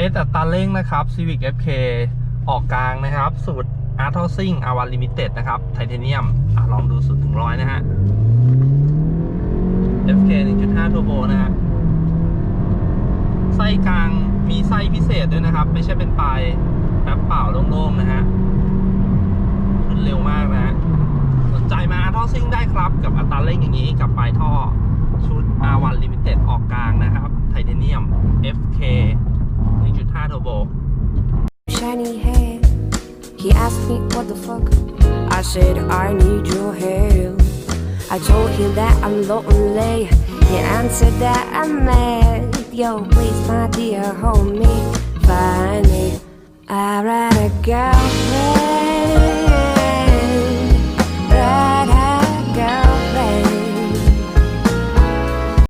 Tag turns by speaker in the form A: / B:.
A: เร่งนะครับ Civic FK ออกกลางนะครับ สูตร Art Housing a w a Limited นะครับไทเทเนียมอลองดูสูตรถึงร้อยนะฮะ FK 1.5 Turbo นะฮะไส้กลางมีไส้พิเศษด้วยนะครับ ไม่ใช่เป็นปลายแป๊บเปล่าโล่งๆนะฮะขึ้นเร็วมากนะฮะสนใจมา Art Housing ได้ครับกับอัตราเร่งอย่างนี้กับปลายท่อชุด R1 Limited ออกกลางนะครับไทเทเนียม FK
B: shiny hair. He asked me what the fuck. I said I need your help. I told him that I'm lonely. He answered that I'm mad. Yo, please, my dear, homie, find me. I a girl